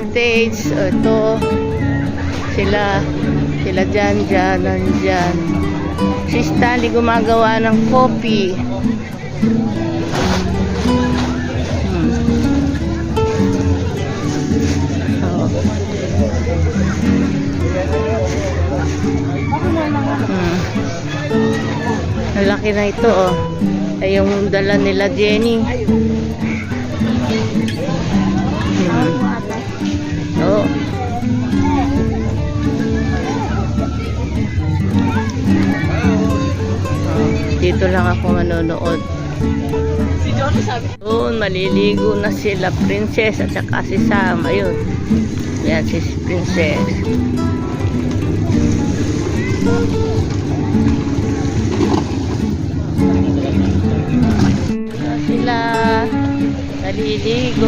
O, ito. Sila. Sila dyan, dyan, nandyan. Si Stanley gumagawa ng coffee. Hmm. Laki na ito, oh. Ay, yung dala nila Jenny. Dito lang ako manonood. Si Johnny sabi. Doon, maliligo na sila, princess at saka si Sam. Ayun. Yan, si princess. Yan Sila naliligo.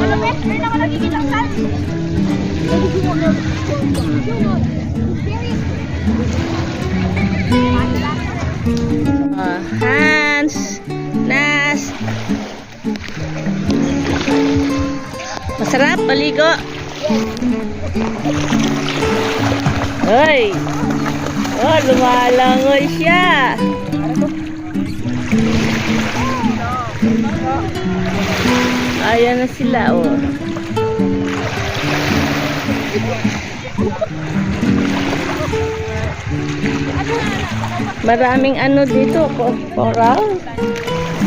May Nas. Masarap, maligo. Hoy. Oh, lumalangoy siya. Ayan na sila, oh. Maraming ano dito, ko- coral.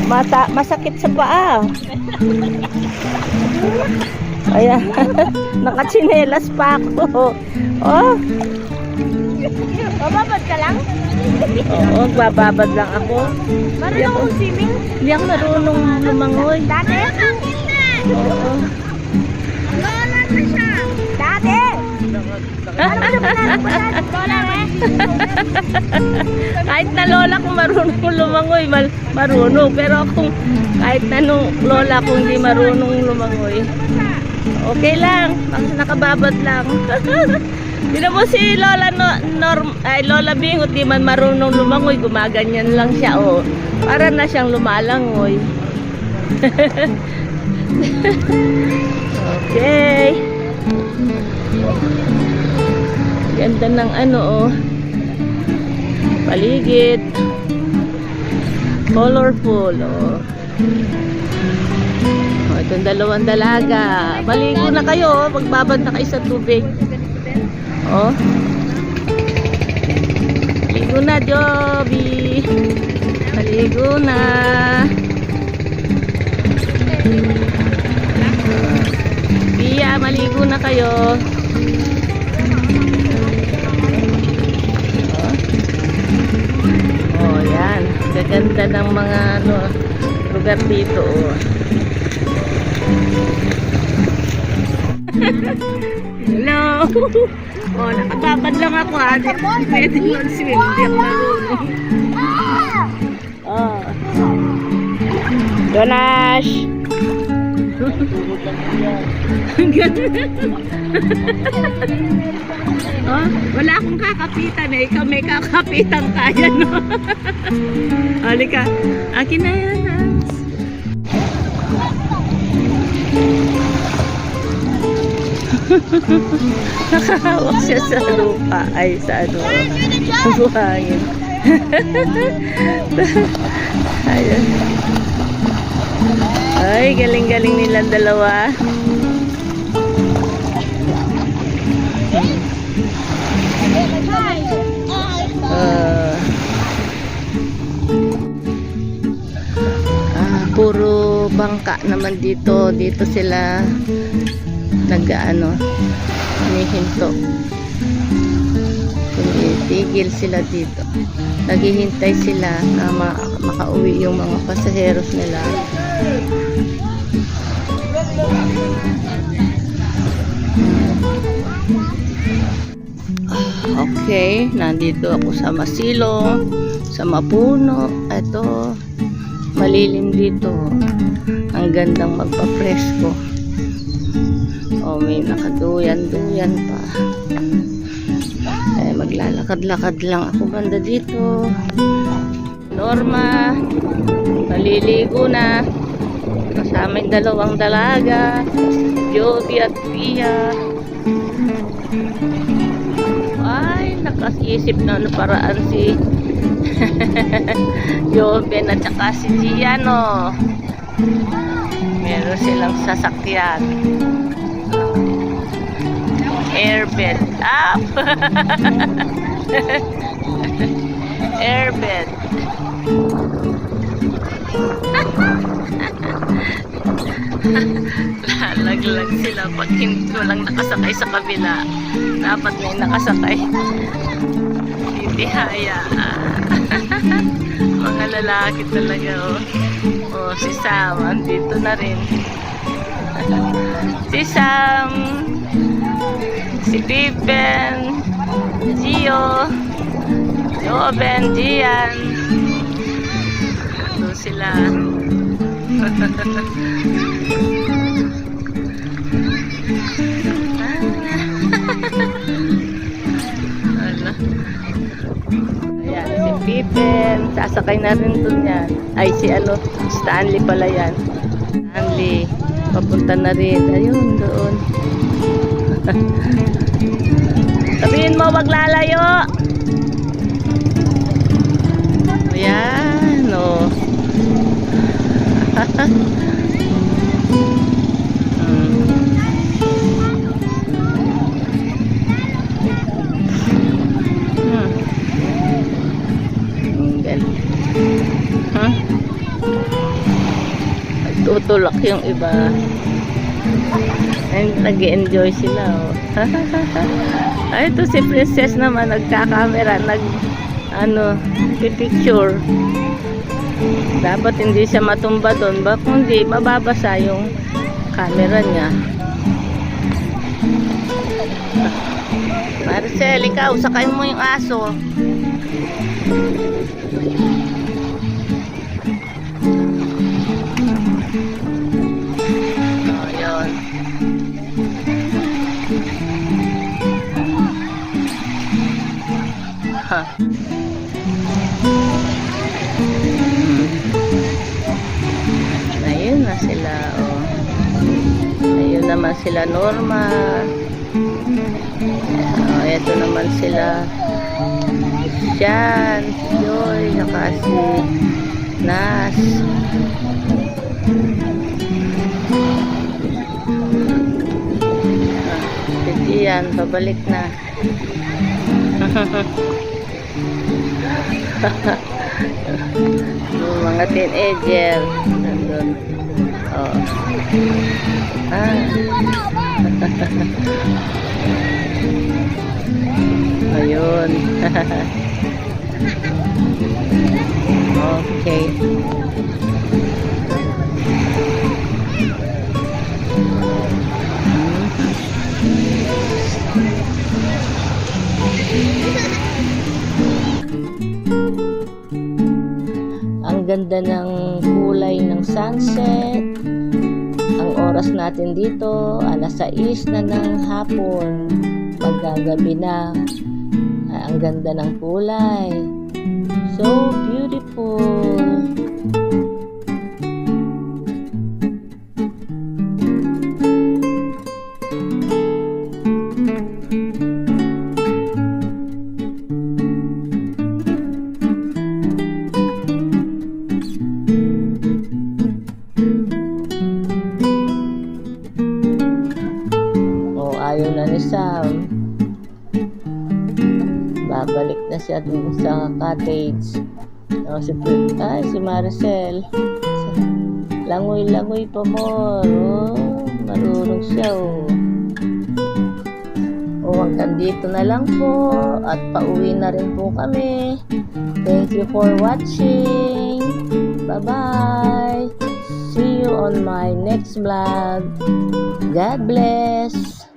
Mata, masakit sa paa. Ayan, nakachinelas pa ako. Oh, Bababad ka lang? oo, bababad lang ako. Marunong akong swimming? Hindi ako marunong lumangoy. Dati? Oo. Lola na siya. Dati? Ano ba eh? Kahit na lola kung marunong lumangoy, mal marunong. Pero kung kahit na nung lola kung hindi marunong lumangoy, okay lang. Nakababad lang. Hindi mo si Lola no, norm, ay Lola Bingot di man marunong lumangoy, gumaganyan lang siya oh. Para na siyang lumalangoy. okay. Ganda ng ano oh. Paligid. Colorful oh. Oh, itong dalawang dalaga. Maligo na kayo, oh. magbabad na kayo sa tubig. Oh. Maligo na, Joby. Maligo na. Pia, maligo na kayo. Oh, yan. Gaganda ng mga ano, lugar dito. Oh. Hello. Oh, nakababad lang ako ha. Pwede mag-swim. Hindi ako marunong. Oh. Jonash. Oh, wala akong kakapitan eh. Ikaw may kakapitan kaya, no? Halika. Akin na yan, Hans. Nakahawak siya sa lupa. Ay, sa ano. Buhangin. Ayun. Ay, galing-galing nilang dalawa. Puro bangka naman dito. Dito sila nag-ano, hinihinto. Tigil sila dito. Naghihintay sila na ma- makauwi yung mga pasaheros nila. Okay, nandito ako sa Masilo, sa Mapuno. Ito, malilim dito. Mm. Ang gandang magpapresko. O may nakaduyan-duyan pa. Eh, maglalakad-lakad lang ako banda dito. Norma maliligo na. Kasama yung dalawang dalaga Joby at Pia. Ay nakasisip na ano paraan si Joven at saka si Giano. Meron silang sasakyan. Airbed up. Airbed. Lalaglag sila pag hindi walang nakasakay sa kabila. Dapat may nakasakay. Hindi haya. Mga lalaki talaga oh. Oh, si Sam andito na rin. si Sam. Si Pippen. Gio. Joven, Gian. Ito sila. Sasakay na rin dun yan. Ay, si ano, Stanley pala yan. Stanley. Papunta na rin. Ayun, doon. Sabihin mo, wag lalayo. Ayan, o. Hmm. Galing. Huh? Tutulak yung iba. And nag-enjoy sila. Oh. Ay, ito si Princess naman nagka-camera, nag ano, picture. Dapat hindi siya matumba doon. Bak hindi, mababasa yung camera niya. Marcel, ikaw, sakay mo yung aso. Ayun na sila, oh. Ayun naman sila, Norma. Oh, eto naman sila. Si Joy, saka si Nas. Ah, si Gian, pabalik na. Yung mga teenager nandun. Oh. Ah. Ayun. okay. Ang ganda ng kulay ng sunset. Ang oras natin dito, alas 6 na ng hapon. Magagabi na. Ang ganda ng kulay. So beautiful. Babalik na siya dun sa cottage. O, si, Pri- ay, si Maricel. Langoy-langoy pa mo. Oh, marunong siya, oh. O, hanggang dito na lang po. At pauwi na rin po kami. Thank you for watching. Bye-bye. See you on my next vlog. God bless.